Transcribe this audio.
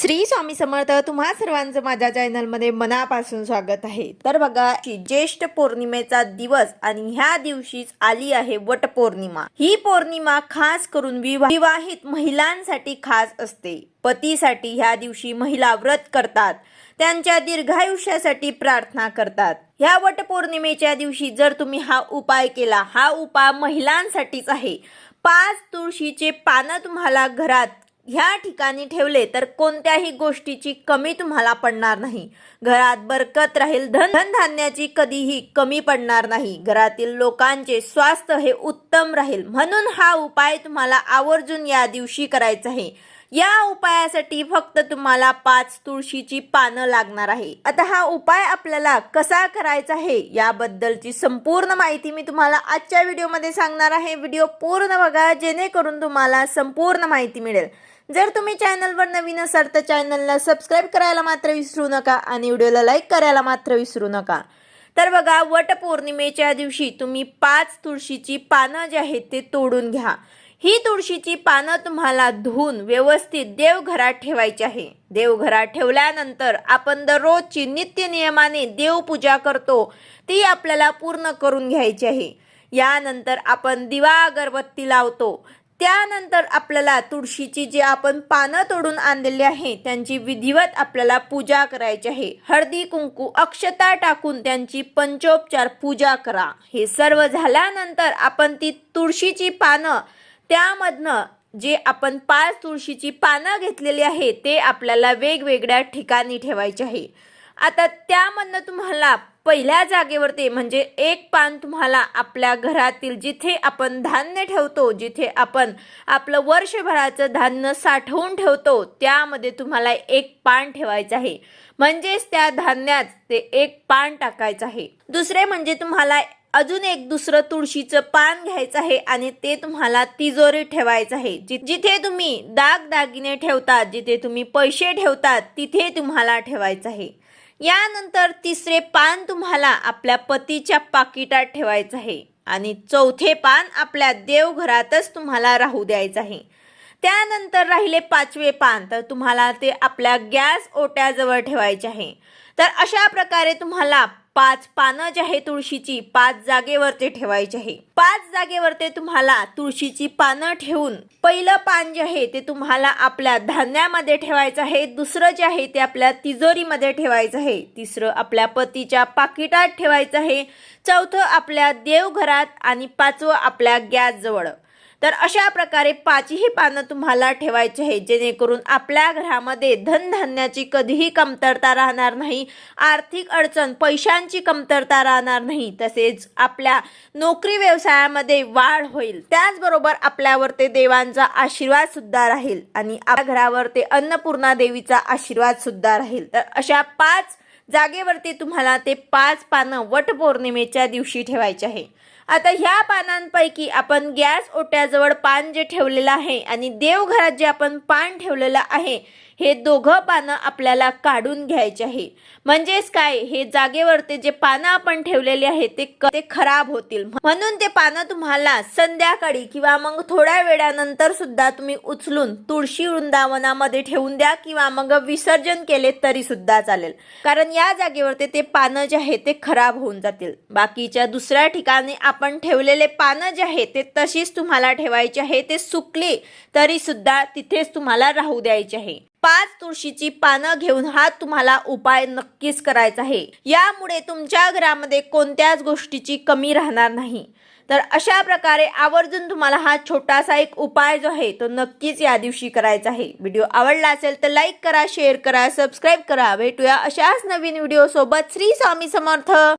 श्री स्वामी समर्थ तुम्हा सर्वांचं माझ्या चॅनलमध्ये मनापासून स्वागत आहे. तर बघा ज्येष्ठ पौर्णिमेचा दिवस आणि ह्या दिवशीच आली आहे वट पौर्णिमा. ही पौर्णिमा खास करून विवाहित महिलांसाठी खास असते. पतीसाठी ह्या दिवशी महिला व्रत करतात. त्यांच्या दीर्घायुष्यासाठी प्रार्थना करतात. ह्या वटपौर्णिमेच्या दिवशी जर तुम्ही हा उपाय केला हा उपाय महिलांसाठीच आहे. पाच तुळशीचे पानं तुम्हाला घरात ह्या ठिकाणी ठेवले तर कोणत्याही गोष्टीची कमी तुम्हाला पडणार नाही. घरात बरकत राहील धन धनधान्याची कधीही कमी पडणार नाही. घरातील लोकांचे स्वास्थ्य हे उत्तम राहील. म्हणून हा उपाय तुम्हाला आवर्जून या दिवशी करायचा आहे. या उपायासाठी फक्त तुम्हाला पाच तुळशीची पानं लागणार आहे. आता हा उपाय आपल्याला कसा करायचा आहे याबद्दलची संपूर्ण माहिती मी तुम्हाला आजच्या व्हिडिओमध्ये सांगणार आहे. व्हिडिओ पूर्ण बघा जेणेकरून तुम्हाला संपूर्ण माहिती मिळेल. जर तुम्ही चॅनलवर नवीन असाल तर चॅनलला सबस्क्राईब करायला मात्र विसरू नका आणि व्हिडिओला लाईक करायला मात्र विसरू नका. तर बघा वटपौर्णिमेच्या दिवशी तुम्ही पाच तुळशीची पानं जी आहेत ते तोडून घ्या. ही तुळशीची पानं तुम्हाला धुवून व्यवस्थित देवघरात ठेवायची आहे. देवघरात ठेवल्यानंतर आपण दररोजची नित्य नियमाने देवपूजा करतो ती आपल्याला पूर्ण करून घ्यायची आहे. यानंतर आपण दिवा अगरबत्ती लावतो. त्यानंतर आपल्याला तुळशीची जी आपण पानं तोडून आणलेली आहे त्यांची विधिवत आपल्याला पूजा करायची आहे. हळदी कुंकू अक्षता टाकून त्यांची पंचोपचार पूजा करा. हे सर्व झाल्यानंतर आपण ती तुळशीची पानं त्यामधनं जे आपण पाच तुळशीची पानं घेतलेली आहे ते आपल्याला वेगवेगळ्या ठिकाणी ठेवायचे आहे. आता त्यामधनं तुम्हाला पहिल्या जागेवरती म्हणजे एक पान तुम्हाला आपल्या घरातील जिथे आपण धान्य ठेवतो जिथे आपण आपलं वर्षभराचं धान्य साठवून ठेवतो त्यामध्ये तुम्हाला एक पान ठेवायचं आहे. म्हणजेच त्या धान्यात ते एक पान टाकायचं आहे. दुसरे म्हणजे तुम्हाला अजून एक दुसरं तुळशीचं पान घ्यायचं आहे आणि ते तुम्हाला तिजोरी ठेवायचं आहे. जि- जिथे तुम्ही दागदागिने ठेवतात जिथे तुम्ही पैसे ठेवतात तिथे तुम्हाला ठेवायचं आहे. यानंतर तिसरे पान तुम्हाला आपल्या पतीच्या पाकिटात ठेवायचं आहे. आणि चौथे पान आपल्या देवघरातच तुम्हाला राहू द्यायचं आहे. त्यानंतर राहिले पाचवे पान तर तुम्हाला ते आपल्या गॅस ओट्याजवळ ठेवायचे आहे. तर अशा प्रकारे तुम्हाला पाच पानं जी आहे तुळशीची पाच जागेवरती ठेवायची आहे. पाच जागेवरती तुम्हाला तुळशीची पानं ठेवून पहिलं पान जे आहे ते तुम्हाला आपल्या धान्यामध्ये ठेवायचं आहे. दुसरं जे आहे ते आपल्या तिजोरीमध्ये ठेवायचं आहे. तिसरं आपल्या पतीच्या पाकिटात ठेवायचं आहे. चौथं आपल्या देवघरात आणि पाचवं आपल्या गॅसजवळ. तर अशा प्रकारे पाचही पानं तुम्हाला ठेवायची आहे जेणेकरून आपल्या घरामध्ये धनधान्याची कधीही कमतरता राहणार नाही आर्थिक अडचण पैशांची कमतरता राहणार नाही तसेच आपल्या नोकरी व्यवसायामध्ये वाढ होईल. त्याचबरोबर आपल्यावर ते देवांचा आशीर्वाद सुद्धा राहील आणि आपल्या घरावर ते अन्नपूर्णा देवीचा आशीर्वाद सुद्धा राहील. तर अशा पाच जागेवरती तुम्हाला ते पाच पानं वटपौर्णिमेच्या दिवशी ठेवायचे आहे. आता ह्या पानांपैकी आपण गॅस ओट्याजवळ पान जे ठेवलेलं आहे आणि देवघरात जे आपण पान ठेवलेलं आहे हे दोघं पानं आपल्याला काढून घ्यायचे आहे. म्हणजेच काय? हे जागेवरती जे पानं आपण ठेवलेले आहे ते ते खराब होतील. म्हणून ते पानं तुम्हाला संध्याकाळी किंवा मग थोड्या वेळानंतर सुद्धा तुम्ही उचलून तुळशी वृंदावनामध्ये ठेवून द्या किंवा मग विसर्जन केले तरी सुद्धा चालेल. कारण या जागेवरती ते पानं जे आहे ते खराब होऊन जातील. बाकीच्या दुसऱ्या ठिकाणी आपण ठेवलेले पानं जे आहे ते तशीच तुम्हाला ठेवायचे आहे. ते सुकले तरी सुद्धा तिथेच तुम्हाला राहू द्यायचे आहे. पाच तुळशीची पानं घेऊन हा तुम्हाला उपाय नक्कीच करायचा आहे. यामुळे तुमच्या घरामध्ये कोणत्याच गोष्टीची कमी राहणार नाही. तर अशा प्रकारे आवर्जून तुम्हाला हा छोटासा एक उपाय जो आहे तो नक्कीच या दिवशी करायचा आहे. व्हिडिओ आवडला असेल तर लाईक करा शेअर करा सबस्क्राईब करा. भेटूया अशाच नवीन व्हिडिओसोबत. श्री स्वामी समर्थ.